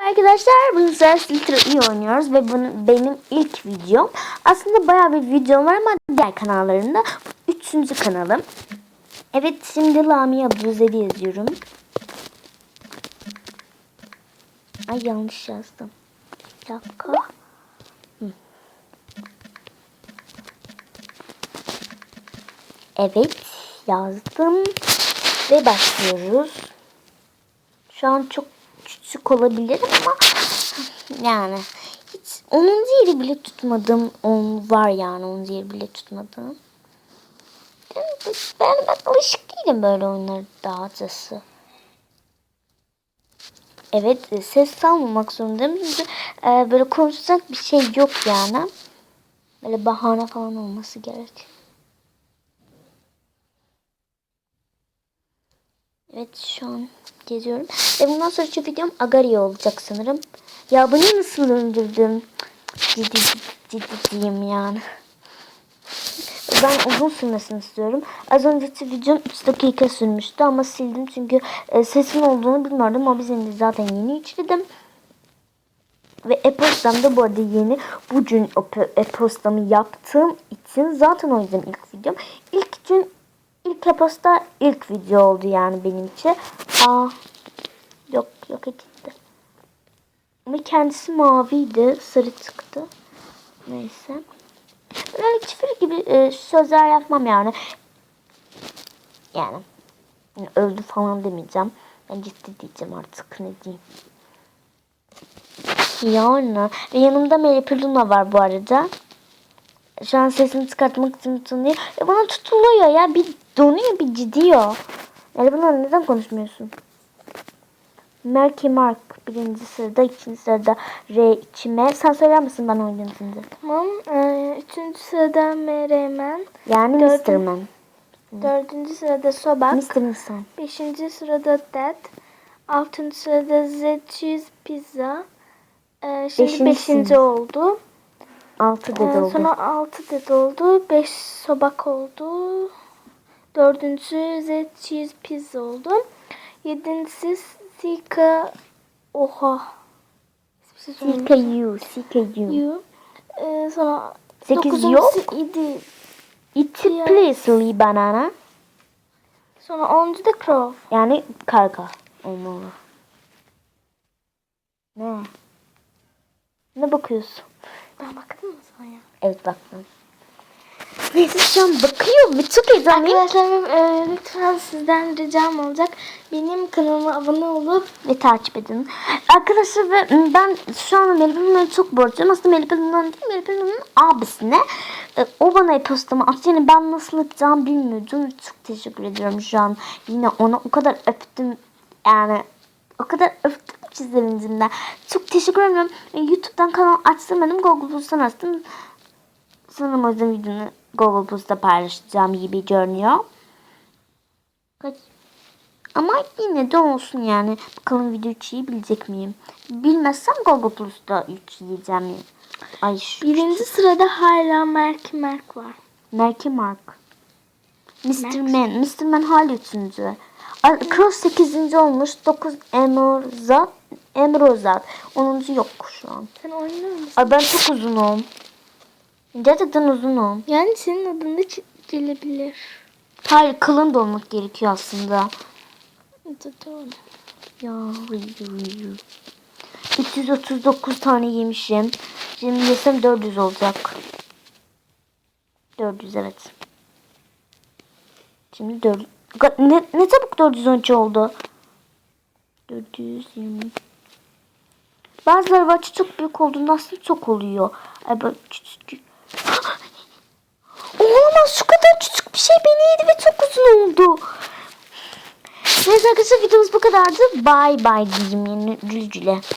Arkadaşlar bunu sefer Filtre iyi oynuyoruz ve bunu benim ilk videom. Aslında bayağı bir videom var ama diğer kanallarında üçüncü kanalım. Evet şimdi Lamia Abdülzeli yazıyorum. Ay yanlış yazdım. Bir dakika. Evet yazdım ve başlıyoruz. Şu an çok küçük olabilirim ama yani hiç 10. yeri bile tutmadım. 10 var yani 10. yeri bile tutmadım. Ben, ben, ben alışık değilim böyle oyunlara dağıtısı. Evet e, ses salmamak zorundayım. Çünkü e, böyle konuşacak bir şey yok yani. Böyle bahane falan olması gerek. Evet şu an geziyorum. Ve bundan sonraki videom Agario olacak sanırım. Ya bunu nasıl öldürdüm? Ciddi ciddi ciddiyim yani. Ben uzun sürmesini istiyorum. Az önceki videom 3 dakika sürmüştü ama sildim çünkü e, sesin olduğunu bilmiyordum. O bizim zaten yeni yükledim. Ve e-postam da bu arada yeni. Bugün e-postamı yaptığım için zaten o yüzden ilk videom. İlk gün ilk e-posta ilk video oldu yani benim için. Aa, yok yok gitti. Ama kendisi maviydi. Sarı çıktı. Neyse. Böyle çiftlik gibi e, sözler yapmam yani. Yani. yani öldü falan demeyeceğim. Ben ciddi diyeceğim artık ne diyeyim. Yani. Ve yanımda Melih Luna var bu arada şu an sesini çıkartmak için tutunuyor. E buna tutuluyor ya. Bir donuyor bir gidiyor. Yani buna neden konuşmuyorsun? Merky Mark birinci sırada, ikinci sırada R içime. Sen söyler misin ben oynadım şimdi? Tamam. Ee, üçüncü sırada M Remen. Yani Dördün, Mr. Man. Dördüncü sırada Sobak. Mr. Insan. Beşinci sırada Dad. Altıncı sırada Z Cheese Pizza. Ee, şimdi beşinci, beşinci oldu. 6 dede ee, oldu. Sonra 6 dede oldu. 5 sobak oldu. Dördüncüsü Z cheese pizza oldu. Yedincisi Sika Oha. Sika U. Sika U. Ee, sonra 8 yok. idi. It's a place banana. Sonra 10. da crow. Yani karga olmalı. Ne? Ne bakıyorsun? Ben baktım mı sana ya? Evet baktım. Neyse şu an bakıyorum ve çok heyecanlıyım. Arkadaşlar e, lütfen sizden ricam olacak. Benim kanalıma abone olup Ve takip edin. Arkadaşlar ve ben şu an Luna'ya çok borçluyum. Aslında Melih Luna'nın değil Melih Luna'nın abisine. E, O bana e-postamı attı. Yani ben nasıl yapacağımı bilmiyordum. Çok teşekkür ediyorum şu an. Yine ona o kadar öptüm. Yani o kadar öptüm ki sevincimden. Çok teşekkür ederim. E, YouTube'dan kanal açtırmadım. Google Plus'tan açtım. Sanırım o yüzden videonu Google Plus'ta paylaşacağım gibi görünüyor. Kaç ama yine de olsun yani. Bakalım video yükleyebilecek miyim? Bilmezsem Google Plus'ta yükleyeceğim. Ay şu birinci sırada hala Merk Merk var. Merke Mark. Mr. Man. Mr. Man hala üçüncü. Cross 8. olmuş. 9 Emrozat. Emrozat. 10. yok şu an. Sen oynuyor musun? Ay ben çok uzunum. Gerçekten uzunum. Yani senin adın da gelebilir. Hayır kılın da olmak gerekiyor aslında. Doğru. Ya 339 tane yemişim. Şimdi yesem 400 olacak. 400 evet. Şimdi 4 ne, ne çabuk 413 oldu. 420 Bazıları bahçe çok büyük olduğunda aslında çok oluyor. Ay böyle küçük. Olamaz şu kadar küçük bir şey beni yedi ve çok uzun oldu. Neyse arkadaşlar videomuz bu kadardı. Bye bye diyeyim yani güle güle.